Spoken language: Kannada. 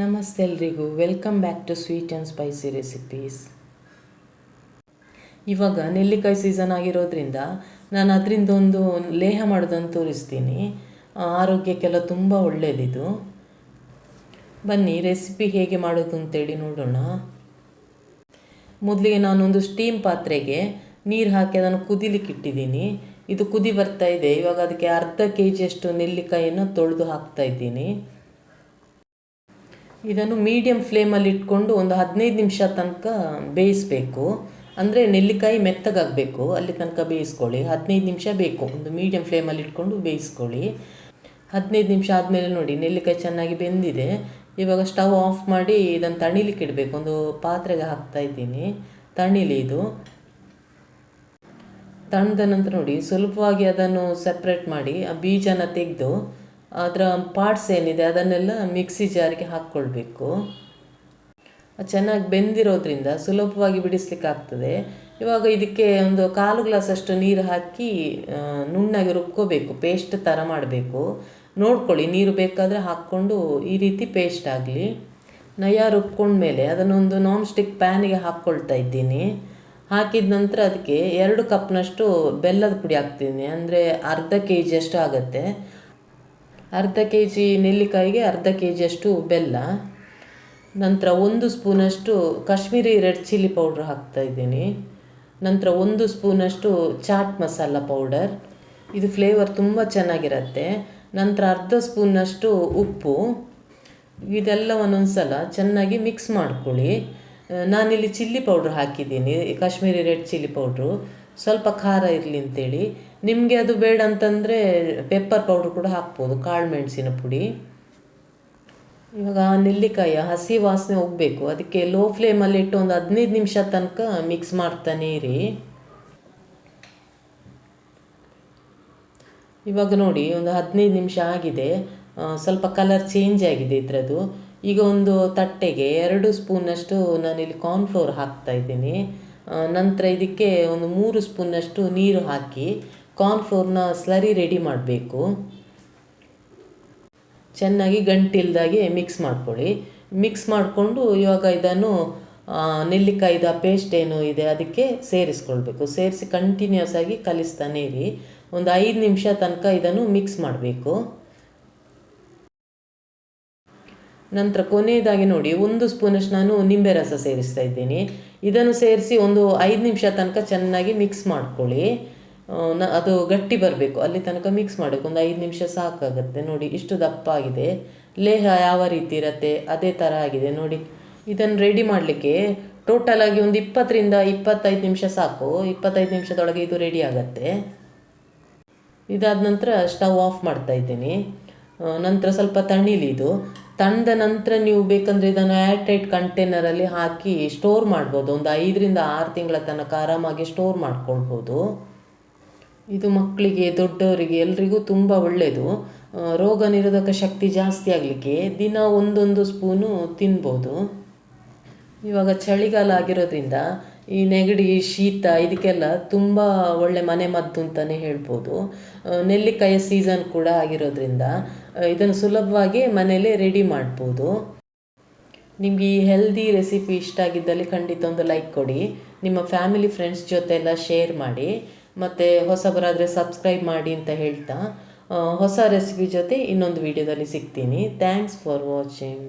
ನಮಸ್ತೆ ಎಲ್ರಿಗೂ. Welcome back to sweet and spicy recipes ಇವಾಗ ನೆಲ್ಲಿಕಾಯಿ ಸೀಸನ್ ಆಗಿರೋದ್ರಿಂದ ನಾನು ಅದರಿಂದ ಒಂದು ಲೇಹ ಮಾಡೋದನ್ನು ತೋರಿಸ್ತೀನಿ. ಆರೋಗ್ಯಕ್ಕೆಲ್ಲ ತುಂಬ ಒಳ್ಳೆಯದಿದು ಬನ್ನಿ ರೆಸಿಪಿ ಹೇಗೆ ಮಾಡೋದು ಅಂತೇಳಿ ನೋಡೋಣ. ಮೊದಲಿಗೆ ನಾನೊಂದು ಸ್ಟೀಮ್ ಪಾತ್ರೆಗೆ ನೀರು ಹಾಕಿ ಅದನ್ನು ಕುದಿಲಿಕ್ಕೆ ಇಟ್ಟಿದ್ದೀನಿ. ಇದು ಕುದಿ ಬರ್ತಾ ಇದೆ. ಇವಾಗ ಅದಕ್ಕೆ ಅರ್ಧ ಕೆ ಜಿಯಷ್ಟು ನೆಲ್ಲಿಕಾಯಿಯನ್ನು ತೊಳೆದು ಹಾಕ್ತಾ ಇದ್ದೀನಿ. ಇದನ್ನು ಮೀಡಿಯಮ್ ಫ್ಲೇಮಲ್ಲಿ ಇಟ್ಕೊಂಡು ಒಂದು ಹದಿನೈದು ನಿಮಿಷ ತನಕ ಬೇಯಿಸಬೇಕು. ಅಂದರೆ ನೆಲ್ಲಿಕಾಯಿ ಮೆತ್ತಗಾಗಬೇಕು. ಅಲ್ಲಿ ತನಕ ಬೇಯಿಸ್ಕೊಳ್ಳಿ. ಹದಿನೈದು ನಿಮಿಷ ಬೇಕು. ಒಂದು ಮೀಡಿಯಮ್ ಫ್ಲೇಮಲ್ಲಿ ಇಟ್ಕೊಂಡು ಬೇಯಿಸ್ಕೊಳ್ಳಿ. ಹದಿನೈದು ನಿಮಿಷ ಆದಮೇಲೆ ನೋಡಿ, ನೆಲ್ಲಿಕಾಯಿ ಚೆನ್ನಾಗಿ ಬೆಂದಿದೆ. ಇವಾಗ ಸ್ಟವ್ ಆಫ್ ಮಾಡಿ ಇದನ್ನು ತಣಿಲಿಕ್ಕೆ ಇಡಬೇಕು. ಒಂದು ಪಾತ್ರೆಗೆ ಹಾಕ್ತಾ ಇದ್ದೀನಿ. ತಣಿಲಿ ಇದು. ತಣ್ಣದ ನಂತರ ನೋಡಿ, ಸುಲಭವಾಗಿ ಅದನ್ನು ಸಪ್ರೇಟ್ ಮಾಡಿ ಆ ಬೀಜನ ತೆಗೆದು ಅದರ ಪಾರ್ಟ್ಸ್ ಏನಿದೆ ಅದನ್ನೆಲ್ಲ ಮಿಕ್ಸಿ ಜಾರಿಗೆ ಹಾಕ್ಕೊಳ್ಬೇಕು. ಚೆನ್ನಾಗಿ ಬೆಂದಿರೋದ್ರಿಂದ ಸುಲಭವಾಗಿ ಬಿಡಿಸ್ಲಿಕ್ಕೆ ಆಗ್ತದೆ ಇವಾಗ ಇದಕ್ಕೆ ಒಂದು ಕಾಲು ಗ್ಲಾಸಷ್ಟು ನೀರು ಹಾಕಿ ನುಣ್ಣಾಗಿ ನುಣ್ಣಗೆ ರುಬ್ಕೋಬೇಕು ಪೇಸ್ಟ್ ಥರ ಮಾಡಬೇಕು. ನೋಡ್ಕೊಳ್ಳಿ, ನೀರು ಬೇಕಾದರೆ ಹಾಕ್ಕೊಂಡು ಈ ರೀತಿ ಪೇಸ್ಟ್ ಆಗಲಿ. ನಯ ರುಬ್ಕೊಂಡ್ಮೇಲೆ ಅದನ್ನೊಂದು ನಾನ್ ಸ್ಟಿಕ್ ಪ್ಯಾನಿಗೆ ಹಾಕ್ಕೊಳ್ತಾ ಇದ್ದೀನಿ. ಹಾಕಿದ ನಂತರ ಅದಕ್ಕೆ ಎರಡು ಕಪ್ನಷ್ಟು ಬೆಲ್ಲದ ಪುಡಿ ಹಾಕ್ತೀನಿ. ಅಂದರೆ ಅರ್ಧ ಕೆ ಜಿಯಷ್ಟು ಆಗುತ್ತೆ. ಅರ್ಧ ಕೆ ಜಿ ನೆಲ್ಲಿಕಾಯಿಗೆ ಅರ್ಧ ಕೆ ಜಿಯಷ್ಟು ಬೆಲ್ಲ, ನಂತರ ಒಂದು ಸ್ಪೂನಷ್ಟು ಕಾಶ್ಮೀರಿ ರೆಡ್ ಚಿಲ್ಲಿ ಪೌಡ್ರ್ ಹಾಕ್ತಾ ಇದ್ದೀನಿ. ನಂತರ ಒಂದು ಸ್ಪೂನಷ್ಟು ಚಾಟ್ ಮಸಾಲ ಪೌಡರ್. ಇದು ಫ್ಲೇವರ್ ತುಂಬ ಚೆನ್ನಾಗಿರುತ್ತೆ. ನಂತರ ಅರ್ಧ ಸ್ಪೂನಷ್ಟು ಉಪ್ಪು. ಇದೆಲ್ಲ ಸಲ ಚೆನ್ನಾಗಿ ಮಿಕ್ಸ್ ಮಾಡ್ಕೊಳ್ಳಿ. ನಾನಿಲ್ಲಿ ಚಿಲ್ಲಿ ಪೌಡ್ರ್ ಹಾಕಿದ್ದೀನಿ, ಕಾಶ್ಮೀರಿ ರೆಡ್ ಚಿಲ್ಲಿ ಪೌಡ್ರು. ಸ್ವಲ್ಪ ಖಾರ ಇರಲಿ ಅಂತೇಳಿ. ನಿಮಗೆ ಅದು ಬೇಡ ಅಂತಂದರೆ ಪೆಪ್ಪರ್ ಪೌಡ್ರ್ ಕೂಡ ಹಾಕ್ಬೋದು, ಕಾಳು ಮೆಣಸಿನ ಪುಡಿ. ಇವಾಗ ಆ ನೆಲ್ಲಿಕಾಯಿಯ ಹಸಿ ವಾಸನೆ ಹೋಗಬೇಕು. ಅದಕ್ಕೆ ಲೋ ಫ್ಲೇಮಲ್ಲಿ ಇಟ್ಟು ಒಂದು ಹದಿನೈದು ನಿಮಿಷ ತನಕ ಮಿಕ್ಸ್ ಮಾಡ್ತಾನೆ ಇರಿ. ಇವಾಗ ನೋಡಿ, ಒಂದು ಹದಿನೈದು ನಿಮಿಷ ಆಗಿದೆ. ಸ್ವಲ್ಪ ಕಲರ್ ಚೇಂಜ್ ಆಗಿದೆ ಇದರದ್ದು. ಈಗ ಒಂದು ತಟ್ಟೆಗೆ ಎರಡು ಸ್ಪೂನಷ್ಟು ನಾನಿಲ್ಲಿ ಕಾರ್ನ್ಫ್ಲೋರ್ ಹಾಕ್ತಾ ಇದ್ದೀನಿ. ನಂತರ ಇದಕ್ಕೆ ಒಂದು ಮೂರು ಸ್ಪೂನಷ್ಟು ನೀರು ಹಾಕಿ ಕಾರ್ನ್ಫ್ಲೋರ್ನ ಸ್ಲರಿ ರೆಡಿ ಮಾಡಬೇಕು. ಚೆನ್ನಾಗಿ ಗಂಟಿಲ್ದಾಗೆ ಮಿಕ್ಸ್ ಮಾಡ್ಕೊಳ್ಳಿ. ಮಿಕ್ಸ್ ಮಾಡಿಕೊಂಡು ಇವಾಗ ಇದನ್ನು ನೆಲ್ಲಿಕಾಯಿದ ಪೇಸ್ಟ್ ಏನು ಇದೆ ಅದಕ್ಕೆ ಸೇರಿಸ್ಕೊಳ್ಬೇಕು. ಸೇರಿಸಿ ಕಂಟಿನ್ಯೂಸ್ ಆಗಿ ಕಲಿಸ್ತಾನೆ ಇರಿ. ಒಂದು ಐದು ನಿಮಿಷ ತನಕ ಇದನ್ನು ಮಿಕ್ಸ್ ಮಾಡಬೇಕು. ನಂತರ ಕೊನೆಯದಾಗಿ ನೋಡಿ, ಒಂದು ಸ್ಪೂನಷ್ಟು ನಾನು ನಿಂಬೆ ರಸ ಸೇರಿಸ್ತಾ ಇದ್ದೀನಿ. ಇದನ್ನು ಸೇರಿಸಿ ಒಂದು ಐದು ನಿಮಿಷ ತನಕ ಚೆನ್ನಾಗಿ ಮಿಕ್ಸ್ ಮಾಡ್ಕೊಳ್ಳಿ. ನ, ಅದು ಗಟ್ಟಿ ಬರಬೇಕು. ಅಲ್ಲಿ ತನಕ ಮಿಕ್ಸ್ ಮಾಡಬೇಕು. ಒಂದು ಐದು ನಿಮಿಷ ಸಾಕಾಗುತ್ತೆ. ನೋಡಿ, ಇಷ್ಟು ದಪ್ಪ ಆಗಿದೆ ಲೇಹ ಯಾವ ರೀತಿ ಇರುತ್ತೆ? ಅದೇ ಥರ ಆಗಿದೆ. ನೋಡಿ, ಇದನ್ನು ರೆಡಿ ಮಾಡಲಿಕ್ಕೆ ಟೋಟಲ್ ಆಗಿ ಒಂದು ಇಪ್ಪತ್ತರಿಂದ ಇಪ್ಪತ್ತೈದು ನಿಮಿಷ ಸಾಕು. ಇಪ್ಪತ್ತೈದು ನಿಮಿಷದೊಳಗೆ ಇದು ರೆಡಿ ಆಗುತ್ತೆ. ಇದಾದ ನಂತರ ಸ್ಟವ್ ಆಫ್ ಮಾಡ್ತಾ ಇದ್ದೀನಿ. ನಂತರ ಸ್ವಲ್ಪ ತಣ್ಣೀಲಿ ಇದು ತಣ್ಣದ ನಂತರ ನೀವು ಬೇಕಂದರೆ ಇದನ್ನು ಏರ್ ಟೈಟ್ ಕಂಟೈನರಲ್ಲಿ ಹಾಕಿ ಸ್ಟೋರ್ ಮಾಡ್ಬೋದು. ಒಂದು ಐದರಿಂದ ಆರು ತಿಂಗಳ ತನಕ ಆರಾಮಾಗಿ ಸ್ಟೋರ್ ಮಾಡ್ಕೊಳ್ಬೋದು. ಇದು ಮಕ್ಕಳಿಗೆ, ದೊಡ್ಡವರಿಗೆ, ಎಲ್ರಿಗೂ ತುಂಬ ಒಳ್ಳೆಯದು ರೋಗ ನಿರೋಧಕ ಶಕ್ತಿ ಜಾಸ್ತಿ ಆಗಲಿಕ್ಕೆ ದಿನ ಒಂದೊಂದು ಸ್ಪೂನು ತಿನ್ಬೋದು. ಇವಾಗ ಚಳಿಗಾಲ ಆಗಿರೋದ್ರಿಂದ ಈ ನೆಗಡಿ, ಶೀತ ಇದಕ್ಕೆಲ್ಲ ತುಂಬ ಮನೆ ಮದ್ದು ಅಂತಲೇ ಹೇಳ್ಬೋದು. ನೆಲ್ಲಿಕಾಯಿ ಸೀಸನ್ ಕೂಡ ಆಗಿರೋದ್ರಿಂದ ಇದನ್ನು ಸುಲಭವಾಗಿ ಮನೆಯಲ್ಲೇ ರೆಡಿ ಮಾಡ್ಬೋದು. ನಿಮಗೆ ಈ ಹೆಲ್ದಿ ರೆಸಿಪಿ ಇಷ್ಟ ಆಗಿದ್ದಲ್ಲಿ ಖಂಡಿತ ಒಂದು ಲೈಕ್ ಕೊಡಿ. ನಿಮ್ಮ ಫ್ಯಾಮಿಲಿ ಫ್ರೆಂಡ್ಸ್ ಜೊತೆ ಎಲ್ಲ ಶೇರ್ ಮಾಡಿ. ಮತ್ತು ಹೊಸಬರಾದರೆ ಸಬ್ಸ್ಕ್ರೈಬ್ ಮಾಡಿ ಅಂತ ಹೇಳ್ತಾ ಹೊಸ ರೆಸಿಪಿ ಜೊತೆ ಇನ್ನೊಂದು ವಿಡಿಯೋದಲ್ಲಿ ಸಿಗ್ತೀನಿ. Thanks for watching